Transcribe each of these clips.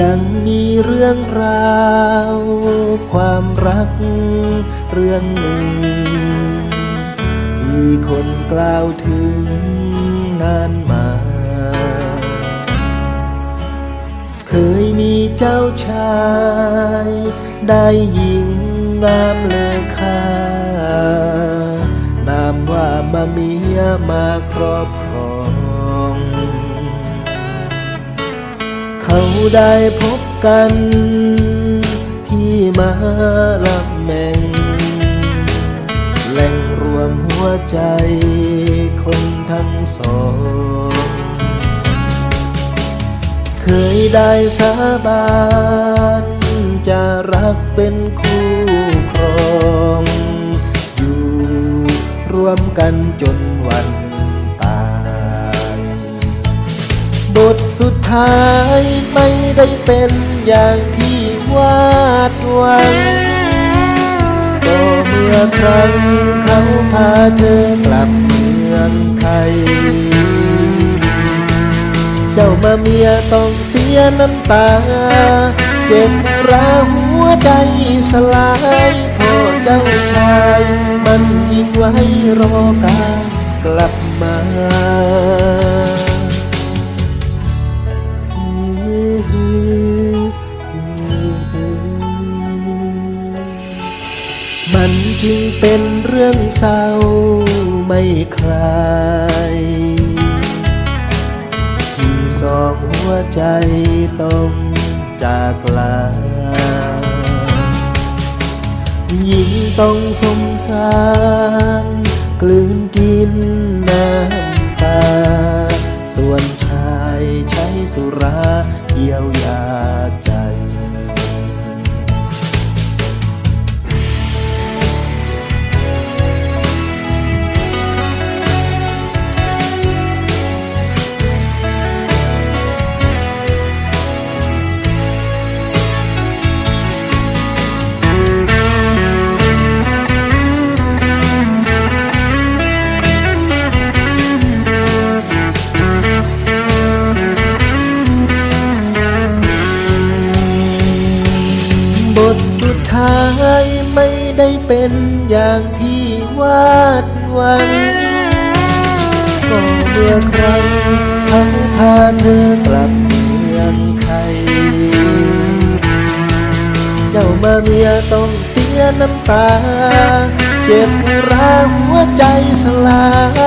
ยังมีเรื่องราว ความรักเรื่องหนึ่ง ที่คนกล่าวถึงนานมา เคยมีเจ้าชาย ได้หญิงงามเลอค่านามว่ามาเมียมาครอบครอง ได้พบกัน ที่มหาลับแมงแหล่งรวมหัวใจ คนทั้งสอง เคยได้สาบานจะรักเป็นคู่ครอง อยู่ร่วมกันจนวัน ท้ายไม่ได้เป็นอย่างที่วาดหวังก็เมื่อครั้งเขาพาเธอกลับเมืองไทย เจ้ามาเมียต้องเสียน้ำตา เจ็บร้าหัวใจสลายเพ่อเจ้าชาย มันยิ่งไว้รอการกลับมา จึงเป็นเรื่องเศร้าไม่คลายที่สองหัวใจต้องจากลายิ่งต้องสงสารายไม่ได้เป็นอย่างที่วาดหวังก็เมื่อครั้งเขาพาเธอกลับเมืองไทย เจ้ามาเมียต้องเสียน้ำตา เจ็บร้าหัวใจสลา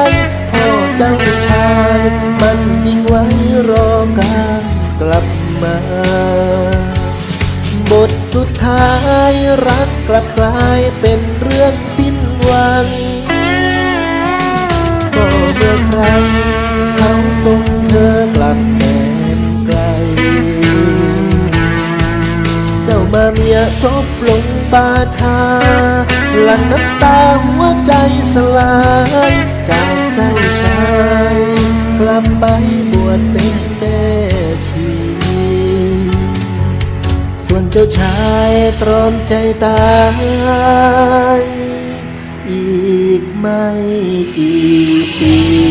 ยพ่อเจ้าชาย มันยิ่งไว้รอการกลับมา สุดท้ายรักกลับกลายเป็นเรื่องสิ้นหวังก็เมื่อครั้งเขาส่งเธอกลับแดนไกล เจ้ามาเมียซบลงบาทาหลังน้ำตาหัวใจสลาย จากเจ้าชายกลับไป เจ้าชายตรอมใจตาย อีกไม่กี่ปี